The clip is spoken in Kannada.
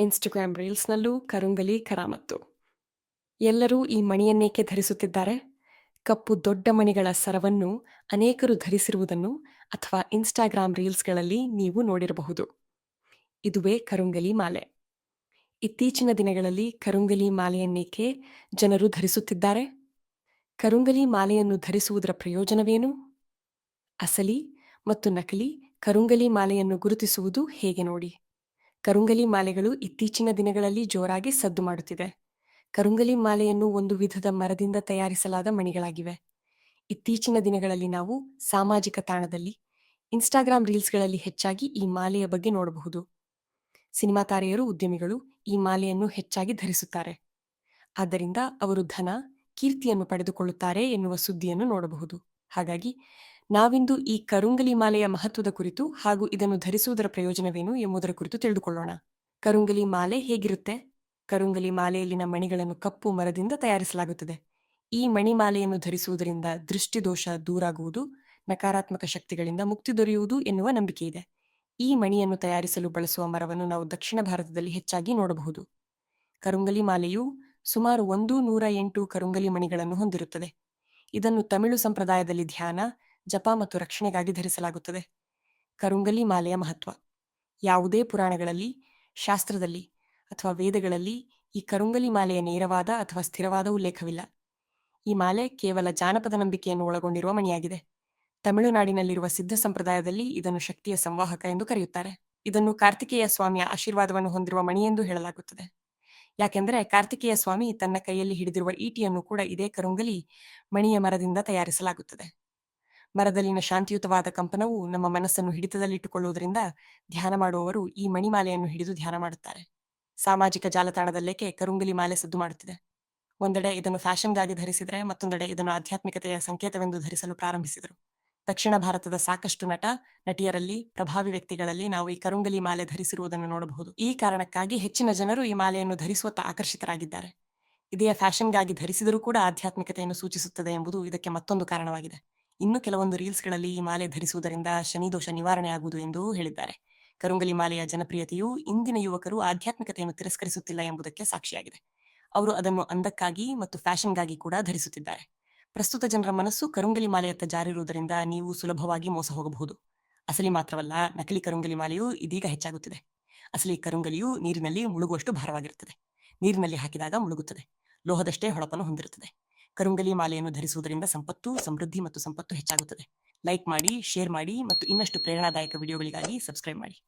ಇನ್ಸ್ಟಾಗ್ರಾಮ್ ರೀಲ್ಸ್ನಲ್ಲೂ ಕರುಂಗಲಿ, ಕರಾಮತ್ತು. ಎಲ್ಲರೂ ಈ ಮಣಿಯನ್ನೇಕೆ ಧರಿಸುತ್ತಿದ್ದಾರೆ? ಕಪ್ಪು ದೊಡ್ಡ ಮಣಿಗಳ ಸರವನ್ನು ಅನೇಕರು ಧರಿಸಿರುವುದನ್ನು ಅಥವಾ ಇನ್ಸ್ಟಾಗ್ರಾಮ್ ರೀಲ್ಸ್ಗಳಲ್ಲಿ ನೀವು ನೋಡಿರಬಹುದು. ಇದುವೇ ಕರುಂಗಲಿ ಮಾಲೆ. ಇತ್ತೀಚಿನ ದಿನಗಳಲ್ಲಿ ಕರುಂಗಲಿ ಮಾಲೆಯನ್ನೇಕೆ ಜನರು ಧರಿಸುತ್ತಿದ್ದಾರೆ? ಕರುಂಗಲಿ ಮಾಲೆಯನ್ನು ಧರಿಸುವುದರ ಪ್ರಯೋಜನವೇನು? ಅಸಲಿ ಮತ್ತು ನಕಲಿ ಕರುಂಗಲಿ ಮಾಲೆಯನ್ನು ಗುರುತಿಸುವುದು ಹೇಗೆ ನೋಡಿ? ಕರುಂಗಲಿ ಮಾಲೆಗಳು ಇತ್ತೀಚಿನ ದಿನಗಳಲ್ಲಿ ಜೋರಾಗಿ ಸದ್ದು ಮಾಡುತ್ತಿದೆ. ಕರುಂಗಲಿ ಮಾಲೆಯನ್ನು ಒಂದು ವಿಧದ ಮರದಿಂದ ತಯಾರಿಸಲಾದ ಮಣಿಗಳಾಗಿವೆ. ಇತ್ತೀಚಿನ ದಿನಗಳಲ್ಲಿ ನಾವು ಸಾಮಾಜಿಕ ತಾಣದಲ್ಲಿ, ಇನ್ಸ್ಟಾಗ್ರಾಮ್ ರೀಲ್ಸ್ಗಳಲ್ಲಿ ಹೆಚ್ಚಾಗಿ ಈ ಮಾಲೆಯ ಬಗ್ಗೆ ನೋಡಬಹುದು. ಸಿನಿಮಾ ತಾರೆಯರು, ಉದ್ಯಮಿಗಳು ಈ ಮಾಲೆಯನ್ನು ಹೆಚ್ಚಾಗಿ ಧರಿಸುತ್ತಾರೆ. ಆದ್ದರಿಂದ ಅವರು ಧನ, ಕೀರ್ತಿಯನ್ನು ಪಡೆದುಕೊಳ್ಳುತ್ತಾರೆ ಎನ್ನುವ ಸುದ್ದಿಯನ್ನು ನೋಡಬಹುದು. ಹಾಗಾಗಿ ನಾವಿಂದು ಈ ಕರುಂಗಲಿ ಮಾಲೆಯ ಮಹತ್ವದ ಕುರಿತು ಹಾಗೂ ಇದನ್ನು ಧರಿಸುವುದರ ಪ್ರಯೋಜನವೇನು ಎಂಬುದರ ಕುರಿತು ತಿಳಿದುಕೊಳ್ಳೋಣ. ಕರುಂಗಲಿ ಮಾಲೆ ಹೇಗಿರುತ್ತೆ? ಕರುಂಗಲಿ ಮಾಲೆಯಲ್ಲಿನ ಮಣಿಗಳನ್ನು ಕಪ್ಪು ಮರದಿಂದ ತಯಾರಿಸಲಾಗುತ್ತದೆ. ಈ ಮಣಿಮಾಲೆಯನ್ನು ಧರಿಸುವುದರಿಂದ ದೃಷ್ಟಿದೋಷ ದೂರಾಗುವುದು, ನಕಾರಾತ್ಮಕ ಶಕ್ತಿಗಳಿಂದ ಮುಕ್ತಿ ದೊರೆಯುವುದು ಎನ್ನುವ ನಂಬಿಕೆ ಇದೆ ಈ ಮಣಿಯನ್ನು ತಯಾರಿಸಲು ಬಳಸುವ ಮರವನ್ನು ನಾವು ದಕ್ಷಿಣ ಭಾರತದಲ್ಲಿ ಹೆಚ್ಚಾಗಿ ನೋಡಬಹುದು. ಕರುಂಗಲಿ ಮಾಲೆಯು ಸುಮಾರು ಒಂದು ನೂರ ಎಂಟು ಕರುಂಗಲಿ ಮಣಿಗಳನ್ನು ಹೊಂದಿರುತ್ತದೆ. ಇದನ್ನು ತಮಿಳು ಸಂಪ್ರದಾಯದಲ್ಲಿ ಧ್ಯಾನ ಜಪ ಮತ್ತು ರಕ್ಷಣೆಗಾಗಿ ಧರಿಸಲಾಗುತ್ತದೆ. ಕರುಂಗಲಿ ಮಾಲೆಯ ಮಹತ್ವ. ಯಾವುದೇ ಪುರಾಣಗಳಲ್ಲಿ, ಶಾಸ್ತ್ರದಲ್ಲಿ ಅಥವಾ ವೇದಗಳಲ್ಲಿ ಈ ಕರುಂಗಲಿ ಮಾಲೆಯ ನೇರವಾದ ಅಥವಾ ಸ್ಥಿರವಾದ ಉಲ್ಲೇಖವಿಲ್ಲ. ಈ ಮಾಲೆ ಕೇವಲ ಜಾನಪದ ನಂಬಿಕೆಯನ್ನು ಒಳಗೊಂಡಿರುವ ಮಣಿಯಾಗಿದೆ. ತಮಿಳುನಾಡಿನಲ್ಲಿರುವ ಸಿದ್ಧ ಸಂಪ್ರದಾಯದಲ್ಲಿ ಇದನ್ನು ಶಕ್ತಿಯ ಸಂವಾಹಕ ಎಂದು ಕರೆಯುತ್ತಾರೆ. ಇದನ್ನು ಕಾರ್ತಿಕೇಯ ಸ್ವಾಮಿಯ ಆಶೀರ್ವಾದವನ್ನು ಹೊಂದಿರುವ ಮಣಿ ಎಂದು ಹೇಳಲಾಗುತ್ತದೆ. ಯಾಕೆಂದರೆ ಕಾರ್ತಿಕೇಯ ಸ್ವಾಮಿ ತನ್ನ ಕೈಯಲ್ಲಿ ಹಿಡಿದಿರುವ ಈಟಿಯನ್ನು ಕೂಡ ಇದೇ ಕರುಂಗಲಿ ಮಣಿಯ ಮರದಿಂದ ತಯಾರಿಸಲಾಗುತ್ತದೆ. ಮರದಲ್ಲಿನ ಶಾಂತಿಯುತವಾದ ಕಂಪನವು ನಮ್ಮ ಮನಸ್ಸನ್ನು ಹಿಡಿತದಲ್ಲಿಟ್ಟುಕೊಳ್ಳುವುದರಿಂದ ಧ್ಯಾನ ಮಾಡುವವರು ಈ ಮಣಿಮಾಲೆಯನ್ನು ಹಿಡಿದು ಧ್ಯಾನ ಮಾಡುತ್ತಾರೆ. ಸಾಮಾಜಿಕ ಜಾಲತಾಣದಲ್ಲೇಕೆ ಕರುಂಗಲಿ ಮಾಲೆ ಸದ್ದು ಮಾಡುತ್ತಿದೆ. ಒಂದೆಡೆ ಇದನ್ನು ಫ್ಯಾಷನ್ಗಾಗಿ ಧರಿಸಿದರೆ ಮತ್ತೊಂದೆಡೆ ಇದನ್ನು ಆಧ್ಯಾತ್ಮಿಕತೆಯ ಸಂಕೇತವೆಂದು ಧರಿಸಲು ಪ್ರಾರಂಭಿಸಿದರು. ದಕ್ಷಿಣ ಭಾರತದ ಸಾಕಷ್ಟು ನಟ, ನಟಿಯರಲ್ಲಿ, ಪ್ರಭಾವಿ ವ್ಯಕ್ತಿಗಳಲ್ಲಿ ನಾವು ಈ ಕರುಂಗಲಿ ಮಾಲೆ ಧರಿಸಿರುವುದನ್ನು ನೋಡಬಹುದು. ಈ ಕಾರಣಕ್ಕಾಗಿ ಹೆಚ್ಚಿನ ಜನರು ಈ ಮಾಲೆಯನ್ನು ಧರಿಸುವತ್ತ ಆಕರ್ಷಿತರಾಗಿದ್ದಾರೆ. ಇದೇ ಫ್ಯಾಷನ್ಗಾಗಿ ಧರಿಸಿದರೂ ಕೂಡ ಆಧ್ಯಾತ್ಮಿಕತೆಯನ್ನು ಸೂಚಿಸುತ್ತದೆ ಎಂಬುದು ಇದಕ್ಕೆ ಮತ್ತೊಂದು ಕಾರಣವಾಗಿದೆ. ಇನ್ನು ಕೆಲವೊಂದು ರೀಲ್ಸ್ಗಳಲ್ಲಿ ಈ ಮಾಲೆ ಧರಿಸುವುದರಿಂದ ಶನಿದೋಷ ನಿವಾರಣೆ ಆಗುವುದು ಎಂದು ಹೇಳಿದ್ದಾರೆ. ಕರುಂಗಲಿ ಮಾಲೆಯ ಜನಪ್ರಿಯತೆಯು ಇಂದಿನ ಯುವಕರು ಆಧ್ಯಾತ್ಮಿಕತೆಯನ್ನು ತಿರಸ್ಕರಿಸುತ್ತಿಲ್ಲ ಎಂಬುದಕ್ಕೆ ಸಾಕ್ಷಿಯಾಗಿದೆ. ಅವರು ಅದನ್ನು ಅಂದಕ್ಕಾಗಿ ಮತ್ತು ಫ್ಯಾಷನ್ಗಾಗಿ ಕೂಡ ಧರಿಸುತ್ತಿದ್ದಾರೆ. ಪ್ರಸ್ತುತ ಜನರ ಮನಸ್ಸು ಕರುಂಗಲಿ ಮಾಲೆಯತ್ತ ಜಾರಿರುವುದರಿಂದ ನೀವು ಸುಲಭವಾಗಿ ಮೋಸ ಹೋಗಬಹುದು. ಅಸಲಿ ಮಾತ್ರವಲ್ಲ, ನಕಲಿ ಕರುಂಗಲಿ ಮಾಲೆಯು ಇದೀಗ ಹೆಚ್ಚಾಗುತ್ತಿದೆ. ಅಸಲಿ ಕರುಂಗಲಿಯು ನೀರಿನಲ್ಲಿ ಮುಳುಗುವಷ್ಟು ಭಾರವಾಗಿರುತ್ತದೆ. ನೀರಿನಲ್ಲಿ ಹಾಕಿದಾಗ ಮುಳುಗುತ್ತದೆ. ಲೋಹದಷ್ಟೇ ಹೊಳಪನ್ನು ಹೊಂದಿರುತ್ತದೆ. ಕರುಂಗಲಿ ಮಾಲೆಯನ್ನು ಧರಿಸುವುದರಿಂದ ಸಂಪತ್ತು, ಸಮೃದ್ಧಿ ಮತ್ತು ಸಂಪತ್ತು ಹೆಚ್ಚಾಗುತ್ತದೆ. ಲೈಕ್ ಮಾಡಿ ಶೇರ್ ಮಾಡಿ ಮತ್ತು ಇನ್ನಷ್ಟು ಪ್ರೇರಣಾದಾಯಕ ವಿಡಿಯೋಗಳಿಗಾಗಿ ಸಬ್ಸ್ಕ್ರೈಬ್ ಮಾಡಿ.